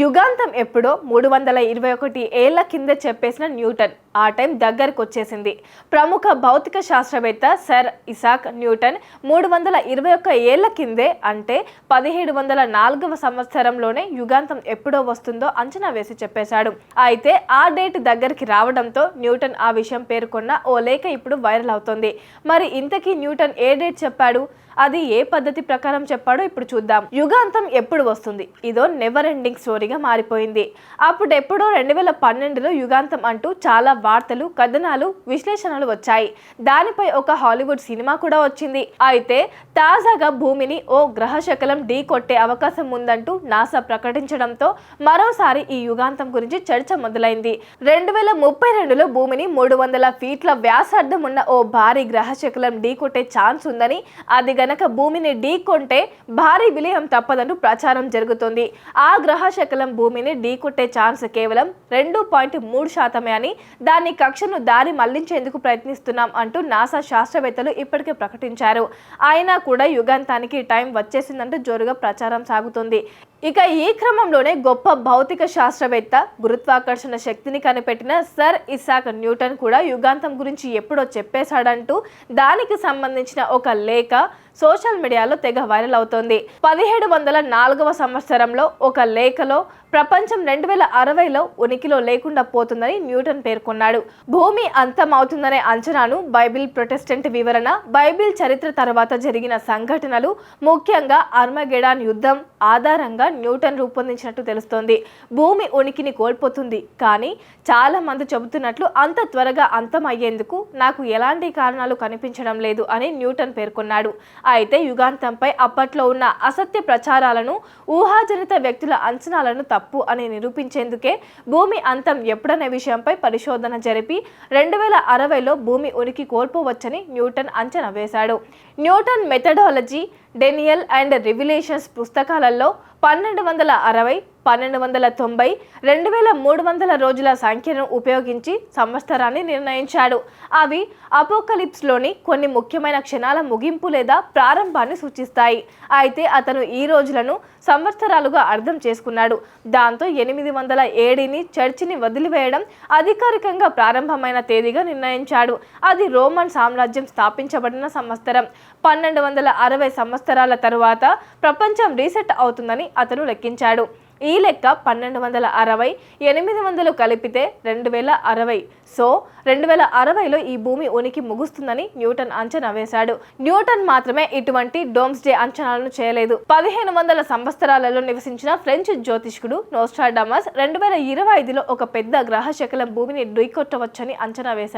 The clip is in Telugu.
యుగాంతం ఎప్పుడో మూడు వందల ఇరవై ఒకటి ఏళ్ళ కింద చెప్పేసిన న్యూటన్. ఆ టైం దగ్గరకు వచ్చేసింది ప్రముఖ భౌతిక శాస్త్రవేత్త సర్ ఇసాక్ న్యూటన్ మూడు వందల ఇరవై ఒక్క ఏళ్ళ కిందే అంటే పదిహేడు వందల నాలుగవ సంవత్సరంలోనే యుగాంతం ఎప్పుడో వస్తుందో అంచనా వేసి చెప్పేశాడు. అయితే ఆ డేట్ దగ్గరికి రావడంతో న్యూటన్ ఆ విషయం పేర్కొన్న ఓ లేఖ ఇప్పుడు వైరల్ అవుతోంది. మరి ఇంతకీ న్యూటన్ ఏ డేట్ చెప్పాడు? అది ఏ పద్ధతి ప్రకారం చెప్పాడో ఇప్పుడు చూద్దాం. యుగాంతం ఎప్పుడు వస్తుంది? ఇదో నెవర్ ఎండింగ్ స్టోరీగా మారిపోయింది. అప్పుడెప్పుడో రెండు వేల పన్నెండులో యుగాంతం అంటూ చాలా వార్తలు కథనాలు విశ్లేషణలు వచ్చాయి. దానిపై ఒక హాలీవుడ్ సినిమా కూడా వచ్చింది. అయితే తాజాగా భూమిని ఓ గ్రహ శకలం ఢీ కొట్టే అవకాశం ఉందంటూ నాసా ప్రకటించడంతో మరోసారి ఈ యుగాంతం గురించి చర్చ మొదలైంది. రెండు వేల ముప్పై రెండులో భూమిని మూడు వందల ఫీట్ల వ్యాసార్థం ఉన్న ఓ భారీ గ్రహ శకలం ఢీ కొట్టే ఛాన్స్ ఉందని అది గనక భూమిని ఢీకొంటే భారీ విలయం తప్పదంటూ ప్రచారం జరుగుతోంది. ఆ గ్రహ శకలం భూమిని ఢీకొట్టే ఛాన్స్ కేవలం రెండు పాయింట్ మూడు శాతమే అని దాని కక్షను దారి మళ్ళించేందుకు ప్రయత్నిస్తున్నాం అంటూ నాసా శాస్త్రవేత్తలు ఇప్పటికే ప్రకటించారు. అయినా కూడా యుగాంతానికి టైం వచ్చేసిందంటూ జోరుగా ప్రచారం సాగుతుంది. ఇక ఈ క్రమంలోనే గొప్ప భౌతిక శాస్త్రవేత్త గురుత్వాకర్షణ శక్తిని కనిపెట్టిన సర్ ఇసాక్ న్యూటన్ కూడా యుగాంతం గురించి ఎప్పుడో చెప్పేశాడంటూ దానికి సంబంధించిన ఒక లేఖ సోషల్ మీడియాలో తెగ వైరల్ అవుతోంది. పదిహేడు వందల నాలుగవ సంవత్సరంలో ఒక లేఖలో ప్రపంచం రెండు వేల అరవైలో ఉనికిలో లేకుండా పోతుందని న్యూటన్ పేర్కొన్నాడు. భూమి అంతమవుతుందనే అంచనాను బైబిల్ ప్రొటెస్టెంట్ వివరణ బైబిల్ చరిత్ర తర్వాత జరిగిన సంఘటనలు ముఖ్యంగా అర్మగెడాన్ యుద్ధం ఆధారంగా న్యూటన్ రూపొందించినట్టు తెలుస్తోంది. భూమి ఉనికిని కోల్పోతుంది కానీ చాలా మంది చెబుతున్నట్లు అంత త్వరగా అంతం అయ్యేందుకు నాకు ఎలాంటి కారణాలు కనిపించడం లేదు అని న్యూటన్ పేర్కొన్నాడు. అయితే యుగాంతంపై అప్పట్లో ఉన్న అసత్య ప్రచారాలను ఊహాజనిత వ్యక్తుల అంచనాలను తప్పు తప్పు అని నిరూపించేందుకే భూమి అంతం ఎప్పుడనే విషయంపై పరిశోధన జరిపి రెండు వేల అరవైలో భూమి ఉనికి కోల్పోవచ్చని న్యూటన్ అంచనా వేశాడు. Newton methodology Daniel and revelations పుస్తకాలలో పన్నెండు వందల అరవై పన్నెండు వందల తొంభై రెండు వేల మూడు వందల రోజుల సంఖ్యను ఉపయోగించి సంవత్సరాన్ని నిర్ణయించాడు. అవి అపోకలిప్స్లోని కొన్ని ముఖ్యమైన క్షణాల ముగింపు లేదా ప్రారంభాన్ని సూచిస్తాయి. అయితే అతను ఈ రోజులను సంవత్సరాలుగా అర్థం చేసుకున్నాడు. దాంతో ఎనిమిది వందల ఏడిని చర్చిని వదిలివేయడం అధికారికంగా ప్రారంభమైన తేదీగా నిర్ణయించాడు. అది రోమన్ సామ్రాజ్యం స్థాపించబడిన సంవత్సరం. పన్నెండు వందల అరవై సంవత్సరాల తరువాత ప్రపంచం రీసెట్ అవుతుందని అతను లెక్కించాడు. ఈ లెక్క పన్నెండు వందల అరవై ఎనిమిది వందలు కలిపితే రెండు వేల అరవై. సో రెండు వేల అరవైలో ఈ భూమి ఉనికి ముగుస్తుందని న్యూటన్ అంచనా వేశాడు. న్యూటన్ మాత్రమే ఇటువంటి డోమ్స్ డే అంచనాలను చేయలేదు. పదిహేను వందల సంవత్సరాలలో నివసించిన ఫ్రెంచ్ జ్యోతిష్కుడు నోస్టాడామస్ రెండు వేల ఇరవై ఐదులో ఒక పెద్ద గ్రహ శకలం భూమిని ఢీకొట్టవచ్చని అంచనా వేశాడు.